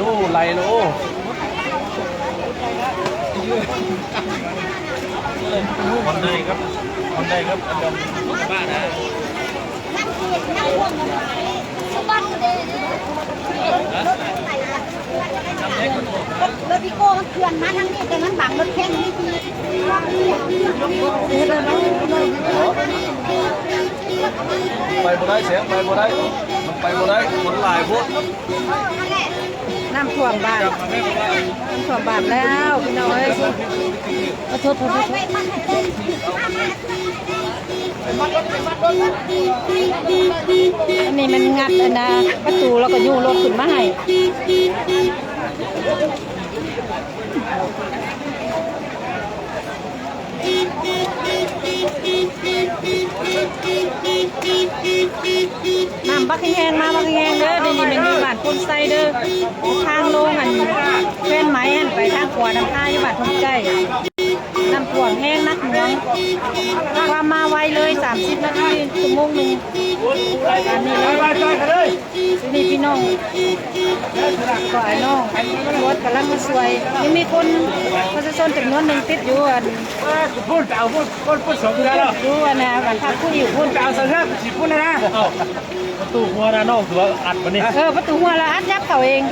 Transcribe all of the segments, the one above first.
ดูไหลโลคนใดครับคนใดครับอาจารย์บ้านะนั่งเกียดนั่งห่วงกั นไปสะบัดเลยรถพิโก้มันเคลื่อนมาทางนี้แต่มันบังรถแข้งนี่ทีไปบ่ได้เสียงไปบ่ได้มันไปบ่ได้คนหลายพวกน้ำท่วมบ้านน้ำท่วมบ้านแล้วพี่น้อยขอโทษขอโทษอันนี้มันงัดอันนะประตูแล้วก็ยู่รถขึ้นมาให้ น้ำบักแห้งมาบักแห้งเด้อเดี๋ยวนี้มันอยู่บ้าดคนไซเด้อทางลงอันแฟนไหมอันไปทางขวาน้ำท่าอยู่บ้านทงใจ น้ำท่วมแห้งนักหน่วงความมาไวเลย 30 นาทีชั่วโมงหนึ่งอันนี้เลยนี่พี่น้องก็ไอ้น้องรถกำลังมาสวยยังมีคนประชาชนจำนวนหนึ่งติดอยู่อันพูดเอาพูดพูดพูดสมกันแล้วอยู่อันนะอันพักผู้อยู่พุ่นเอาสัญชาติสิพูดนะนะประตูหัวนะน้องถือว่าอัดมานี่เออประตูหัวละอัดยับเขาเอง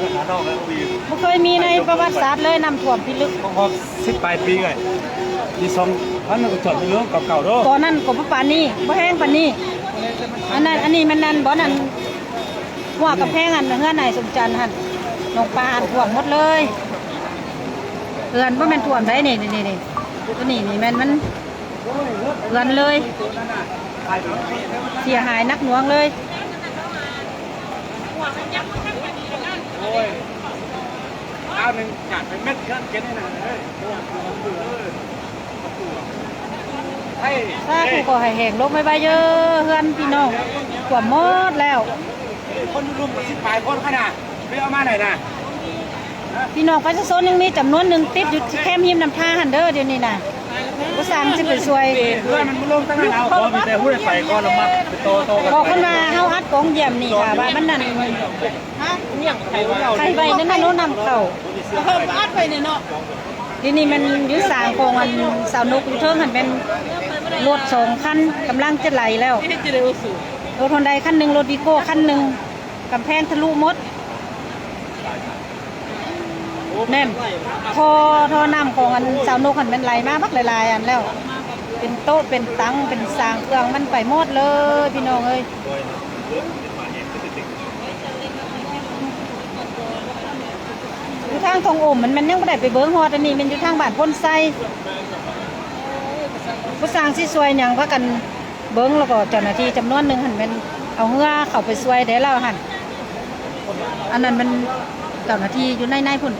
อะไรหาน้องแล้ววีไม่เคยมีในประวัติศาสตร์เลยน้ำท่วมพิลึกพอสิบปลายปีไงมีสองพันก็จอดในเรื่องเก่าๆด้วยตอนนั้นก็บ่ปานนี้บ่แห้งปานนี้อันนั้นอันนี้มันนั่นบ่นั่นหัวกับแพงอันเฮือนไหนสมจันทร์หั่นลงปลาอันท่วมหมดเลยเฮือนบ่แม่นท่วมได้นี่นี่นี่นี่ตัวนี้นี่แม่นมันเฮือนเลย เสียหายนักหน่วงเลย เอาหนึ่งขาดไปเม็ดเกินเกินให้หน่อยเลยให้ถ้าผู้ก่อให้แหงลกไม่ใบเยอะเฮือนพี่น้องท่วมหมดแล้ว คนรุมกับสิบปลายคนขนาดไม่เอามาไหนนะพี่น้องประชาชนยังมีจำนวนหนึ่งติดอยู่ที่แคมป์หิมน้ำท่าหันเด้อเดี๋ยวนี้น่ะผู้สร้างสิไปช่วยเพื่อนมันลงตั้งแต่เอาพอมีแต่พูดไปก็ละมัดไปโตโตกันบอกคนมาเฮาอัดกองเยี่ยมนี่ค่ะว่ามันนั่น เนี่ยใครว่าเราใครไปนั่นน่ะโน้นนำเข้าเพิ่มอัดไปเนี่ยเนาะทีนี้มันอยุสางโครงอันสาวนกอยู่เทิงหันเป็นรถสองคันกำลังจะไหลแล้วรถฮอนไดคันหนึ่งรถวีโก้คันหนึ่งกำแพงทะลุมดแน่นทอทอน้ำของอันสาวนกหันเป็นไหลมากบักหลายๆอันแล้ว เป็นโต๊ะเป็นตังเป็นสางเครื่องมันไปหมดเลยพี่น้องเอ้ยอยู่ ทางทองอมมันมันยังไม่ได้ไปเบิ้งฮอดอันนี้มันอยู่ทางบ้านพ้นไซผู้สร้างที่ซวยหยังพากันเบิ้งแล้วก็เจ้าหน้าที่จำนวนหนึ่งหันเป็นเอาเงือเข้าไปซวยได้แล้วหันอันนั้นมันเจ้าหน้าที่อยู่ในในพุ่น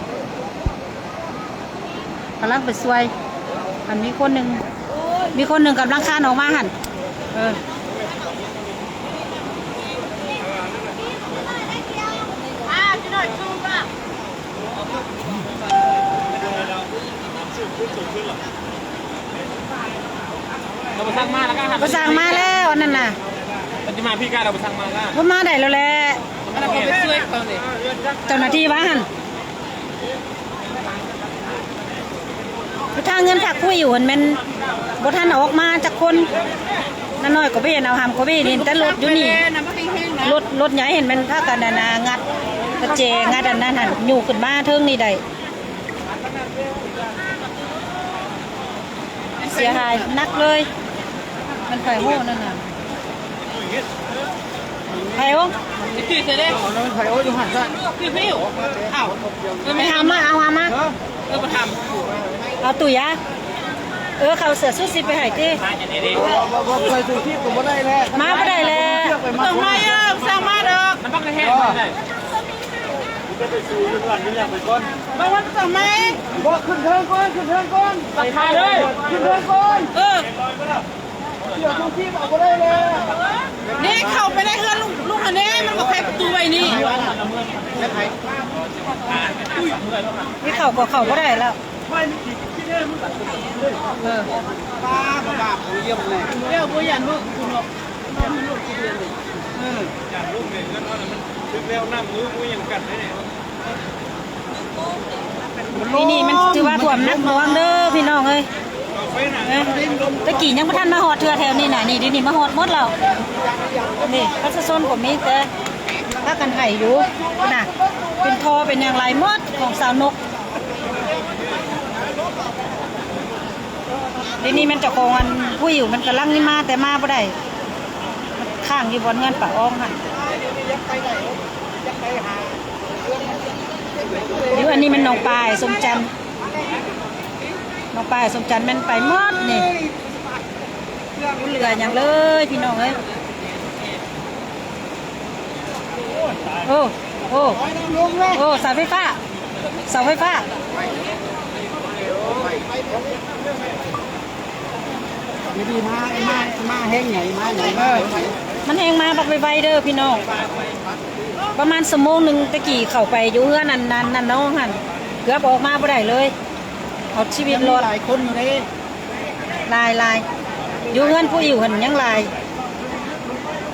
กำลังไปซวยอันมีคนหนึ่งมีคนหนึ่งกำลังคานออกมาหันเออาจะหน่อยชูป่ะ เราไป สร้างมาแล้วก็หัก็สั่งมาแล้วอันนั้นน่ะมันจะมาพี่ก้าเราไปสร้างมาแล้วเพิ่นมาได้แล้วแหละแล้วก็ไปช่วยเขาเลยเจ้าหน้าที่ว่าหันคือทางเงินผักคุยอยู่หันแมันบ่ทันออกมาจากคนนั่นน้อยก็ไปเห็นเอาหามก็ไปเห็นแต่รถอยู่นี่น้ำมันแห้งๆนะรถรถใหญ่เห็นมันพากันนานางัดกระเจงัดอันนั้นหันอยู่ขึ้นมาเทิงนี่ได้เสียหายนักเลย มันไฟโห่นั่นน่ะไฟโห่คือจะได้ไข่โอ้ยหันซะคือไม่อยู่อ้าวไปหามาเอามามาเออมาทเอาตุ๋ยอะเออเขาเสือสู้สิไปใหายจีใส่ถุงที่ผมไม่ได้แล้วมาไม่ได้แล้วำต้องมาเยอะสร้างมาดอกมันต้องแห้งเลยจะไปสู่ยังก่อนยังไปก่อนบางวันต้องมาบอกขึ้นเทิงก่อนขึ้นเทิงก่อนไปทายเลยขึ้นเทิงก่อนเออ เดี๋ยวทุกที่เอาไปได้เลยนี่เข้าไปได้เฮือนลุงลุงอันนี้มันบอกใครประตูไว้นี่นี่เขาก็เขาก็ได้แล้วเออเดี๋ยวบัวยันมึงคุณหรอกมันหลุดกี่เดือนเลยอย่างลูกเนี่ยก็เท่านั้นมันถึงแล้วน้ำมือมือยังกัดได้เนี่ยนี่นี่มันถือว่าท่วมนักหน่วงเด้อพี่น้องเอ้ย ตะกี้ยังบ่ทันมาฮอดเทือแถวนี้น่ะนี่เดี๋ยวนี้มาฮอดหมดแล้วนี่ประชาชนก็มีแต่พากันไห้อยู่น่ะเป็นทอเป็นอย่างไรหมดของสาวนกเดี๋ยวนี้มันจ้าของอันผู้อยู่มันกำลังนี่มาแต่มาบ่ได้ข้างอยู่บนเงินป่าอ้อมหั่นอยู่อันนี้มันนองปลายสมจันทร์ น้องป้ายสมจันทร์แมันไปหมดนี่เหลืออย่างเลยพี่น้องเอ้ยโอ้โอ้โอ้เสาไฟฟ้าเสาไฟฟ้าดีมามามาแห้งใหญ่มาใหญ่มามันแหงมาบักไวๆเด้อพี่น้องประมาณสมงหนึ่งตะกี้เข้าไปอยู่เฮือนั่นนั่นนั่นน้องหันเกือบออกมาบ่ได้เลย เอาชีวิตรอดหลายคนอยู่เลยลายลายอยู่เฮือนผู้อยู่หันยังลาย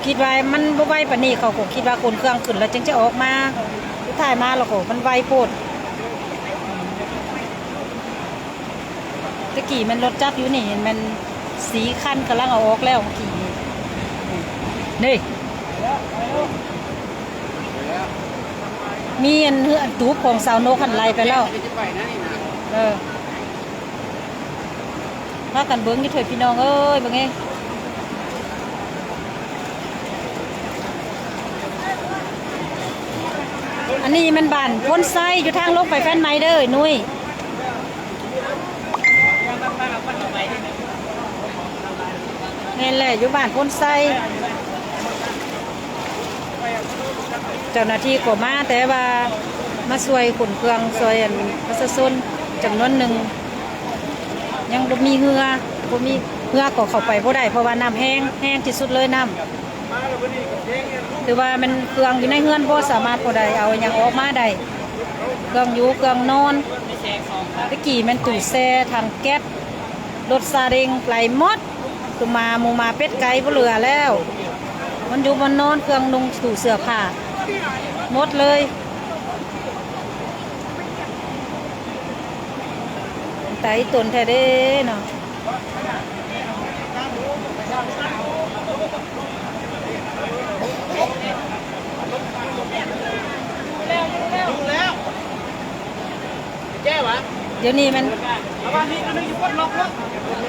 คิดว่ามันบ่ไหวปานนี้เขาก็คิดว่าคนเครื่องขึ้นแล้วจึงจะออกมาสุดท้ายมาแล้วก็มันไวโพดตะกี้มันรถจักรอยู่นี่เห็นมันสีคันกำลังเอาออกแล้วเมื่อกี้นี่นี่มีอันเฮือนตูบของสาวนกหันไล่ไปแล้วจะไปนะนี่นะเออพากันเบิ้งยี่ถอยพี่น้องเอ้ยบิ้งเองอันนี้มันบานพ้นไส้อยู่ทางลงไปแฟนไม้เด้อนุ้ยนี่แหละอยู่บ้านพ้นไส้เจ้าหน้าที่ก็มาแต่ว่ามาช่วยขุนเครื่องช่วยอันประชาชนจำนวนหนึ่ง ยังบ่มีเหือบ่มีเหือก็เข้าไปบ่ได้เพราะว่าน้ำแห้งแห้งที่สุดเลยน้ำหรือว่ามันเครื่องอยู่ในเฮือนบ่สามารถบ่ได้เอาหยังออกมาได้เครื่องอยู่เครื่องนอนตะกี้มันตู้แช่ทางแก๊สรถซาเร็งไหลหมดคือมามูมาเป็ดไก่บ่เหลือแล้ว มันอยู่บนนอนเครื่องนุ่งตู้เสื้อผ้าหมดเลย ไตตนแท้เด้เนาะดูแล้วแก้วะเดี๋ยวนี้มันเอาว่านี่อันนี้อยู่ก้นล็อกแล้ว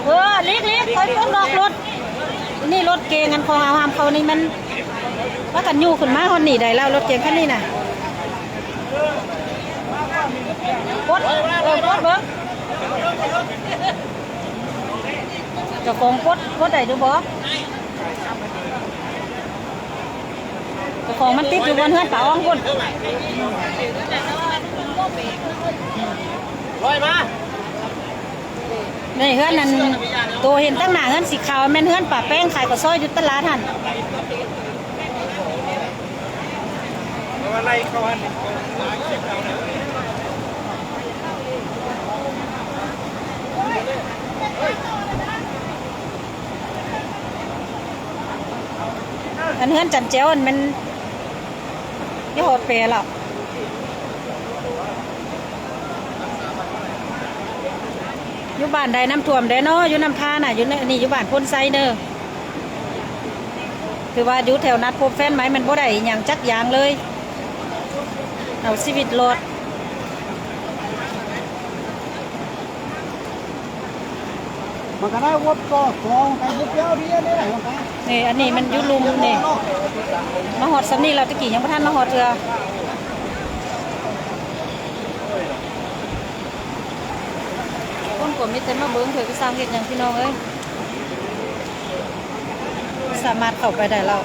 เออเล็กเล็กคอยต้นดอกรถ นี่รถเกงกันของเอาหามเขานี่มันว่ากันอยู่ขึ้นมาคนหนีได้แล้วรถเกงคันนี้น่ะกดเออกดเบิ้ง จ้าของกดกดได้ดูบ่เจ้าของมันติดอยู่บนเฮือนป่าอ้อมคนลอยมาในเฮือนนั้นตัวเห็นตั้งหน้าเฮือนสีขาวแม่นเฮือนป่าแป้งขายกับซอยอยู่ตลาดหันเอาอะไรเขาหัน อันเฮือนจันเจ้าอันมันยี่ห้อเปรหรอกอยู่บ้านใดน้ำท่วมได้เนาะอยู่น้ำท่าน่ะอยู่ในนี่อยู่บ้านพ้นไซเนอร์คือว่าอยู่แถวนัดพบแฟนไหมมันบ่ได้อย่างจักอย่างเลย เอาชีวิตรอด มันก็ได้วัดก็กองไปบุกเดียวดีนี่แหละมันไปนี่อันนี้มันยุลุมนี่มาหอดสำนี่เราตะกี้ยังไม่ทันมาหอดเถือคนกว่ามิแต่มาเบิ้งเถอะก็สร้างเหตุอย่างพี่น้องเอ้ยสามารถเข้าไปได้แล้ว